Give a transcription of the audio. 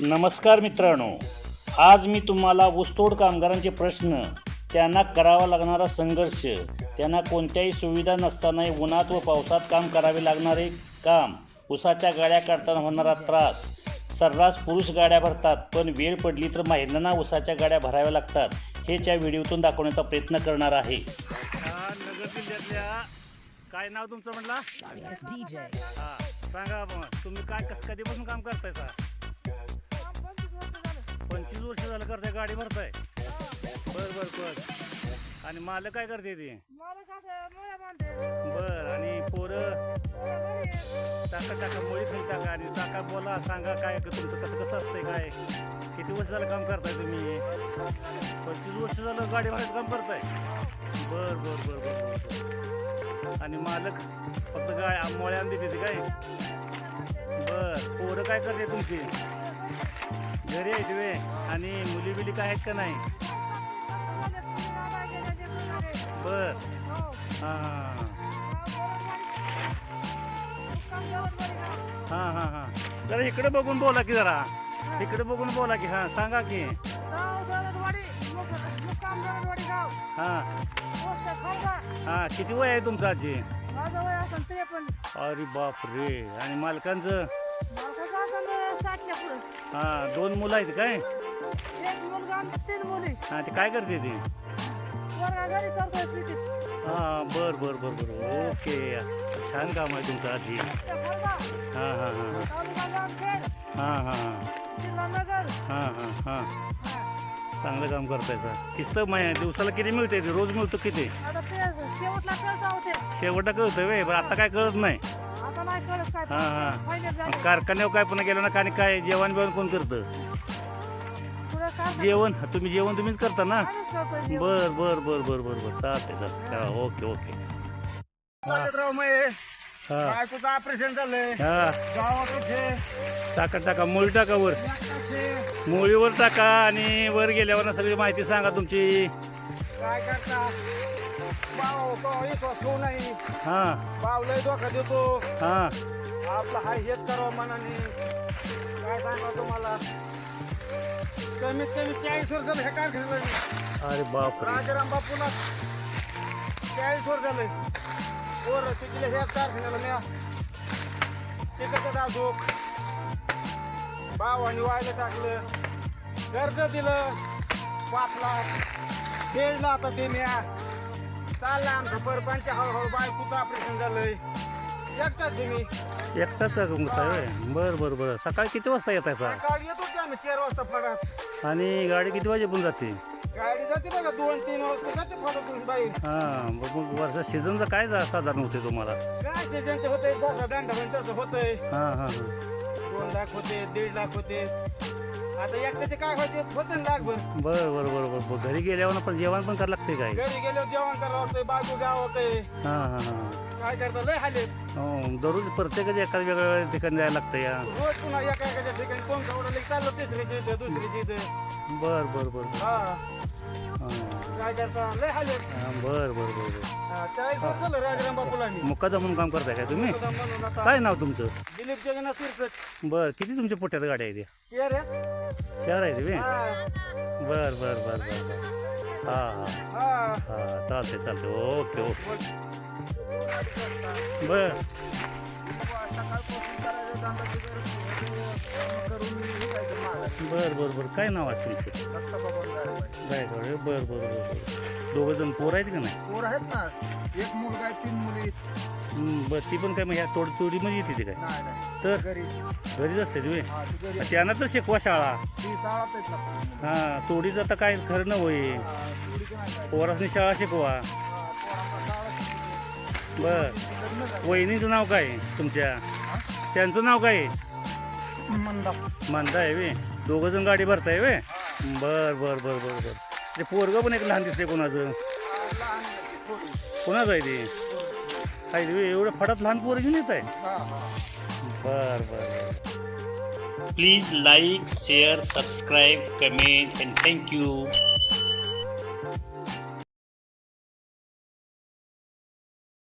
नमस्कार मित्रांनो. आज मी तुम्हाला ऊसतोड कामगारांचे प्रश्न त्यांना करावा लागणारा संघर्ष त्यांना कोणत्याही सुविधा नसतानाही उन्हात व पावसात काम करावे लागणारे काम ऊसाच्या गाड्या काढताना होणारा त्रास. सर्रास पुरुष गाड्या भरतात पण वेळ पडली तर महिलांना ऊसाच्या गाड्या भराव्या लागतात हेच या व्हिडिओतून दाखवण्याचा प्रयत्न करणार आहे. नगर जिल्ह्यातल्या काय नाव तुमचं म्हटलं. हा सांगा तुम्ही काय कसं कधीपासून काम करताय सा पंचवीस वर्ष झालं करताय गाडी भरताय. बर बर बर. आणि मालक काय करते ते? बर आणि पोरं? टाका टाका मुळी खाली टाका आणि टाका बोला सांगा काय तुमचं कसं कसं असतंय काय? किती वर्ष झालं काम करताय तुम्ही? पंचवीस वर्ष झालं गाडी भरायचं काम करताय? बर बर बर बर आणि मालक फक्त गाय आंबोळ्या देते ते काय? बर पोरं काय करते तुमची? घरी आहेत वे. आणि मुली बिली काय आहेत का नाही? बर. हां हां हां. हां हां जरा इकडे बघून बोला की जरा. इकडे बघून बोला की हां सांगा की. हां. हां किती वय आहे तुमचं आजी? अरे बाप रे आणि मालकांचं? साठच्या पुढं हां दोन मुलं आहेत काय? एक मुलगा आणि तीन मुली. हां ते काय करते ते? वर्गा घरी करतोय शेतीत. हां बर बर बर बर. ओके. छान काम आहे तुमचं आजी हां हां हां. तालुका जामखेड. हां हां हां. जिल्हा नगर. हां हां हां. हा. चांगलं काम करताय सर. किस्त मै दिवसाला किती मिळते? ते रोज मिळतं किती? आता ते शेवटला कळत होते. शेवटा कळतं वे पण आता काय कळत नाही. आता नाही कळत काय हां हां. पहिले मग झाले. कारखान्यावर काय पुन्हा गेलं ना आणि काय जेवण बिवण कोण करतं? पुढे काय जेवण? तुम्ही जेवण तुम्हीच करता ना. बर बर बर बर बर बर. चालते चालते हा ओके ओके. राव मये. हा. बायकोचं ऑपरेशन झालंय. हा. गावात टाका टाका मुळी टाका वर. मुळीवर टाका आणि वर गेल्यावर ना सगळी माहिती सांगा तुमची. काय करता? बाव बाव विश्वास ठेवू नाही. हां. बाव लय धोका देतो. हां. आपला हाय हेच करावं मनाने. काय सांगा तुम्हाला? कमीत कमी चाळीस वर्ष झालं अरे बाप रे राजाराम बापूला चाळीस वर्ष झाले. पोरं शिकले ह्या कारखान्याला म्या शिकत अजूक भावानी वायला टाकलं. कर्ज दिलं. पाच लाख. फेडलं आता ते म्या चाललं आमचं परपंच हळूहळू बायकोचं ऑपरेशन झालंय. एकटाच आहे मी. एकटाच बर बर बर. सकाळी किती वाजता येतायचा सकाळी येतो की आम्ही चार वाजता फडात आणि गाडी किती वाजेपर्यंत जाते? जाते बघा दोन तीन वाजता जाते फडातून बाहेर. हां मग मग वर्षा सीझनचं काय जा साधारण होते तुम्हाला? काय शेजांचं होतंय? जसं दंड होईल तसं होतंय. हां हां हां. दोन लाख होते दीड लाख होते. आता एकट्याचे काय व्हायचे? होते ना लाखभर बर बर बर बर बर. घरी गेल्यावर पण जेवण पण करावं लागते काय? घरी गेल्यावर जेवण करावं लागतंय बाजू गाव होतंय हां हां हां. काय करता? लय हाले हो दररोज प्रत्येकाच्या एखाद्या वेगळ्या ठिकाणी जायला लागतं या. रोज पुन्हा एका एकाच्या ठिकाणी कोण चाललं तिसरीची इथं दुसरीची इथं बर बर बर. हा. हां. काय करता? लय हाले हां, बर बर बर बर. चाळीस वर्ष झालं राजाराम बापूला मी मुक्कादा म्हणून काम करताय काय तुम्ही? म्हणून आता. काय नाव तुमचं? दिलीप जगन्नाथ बर किती तुमच्या पोट्यात गाड्या आहेत चेअर आहेत. शहर आहे तुम्ही हा. बर बर बर बर. बर हां हां. हा. हां चालते चालते ओके ओके. बर. बर बर बर. काय नाव आहे तुमचं. गायकवाड बर बर बर बर. दोघं जण पोर आहेत का नाही? पोर आहेत ना. एक मुलगा आहे तीन मुली आहेत. हं, बर ती पण काय मग ह्या तोड तोडीमध्ये येते ते काय? नाही नाही. तर? घरी. घरीच असते तुम्ही हा ती घरी. त्यांना तर शिकवा शाळा. ती शाळात आहेत ना हां तोडीचं आता काय खरं न होई हा. पोरासनी शाळा शिकवा. हा, पोरांना शाळा शिकवते. बर. वहिनीचं नाव काय आहे तुमच्या? त्यांचं नाव काय? आहे मंदा मानता आहे वे दोघं जण गाडी भरताय वे बर बर बर बर बर. ते पोरगं पण एक लहान दिसते कोणाचं. कोणाचं आहे ते? आहे ते एवढं फडात लहान पोरं घेऊन येत आहे बर बर. Please like share subscribe comment and thank you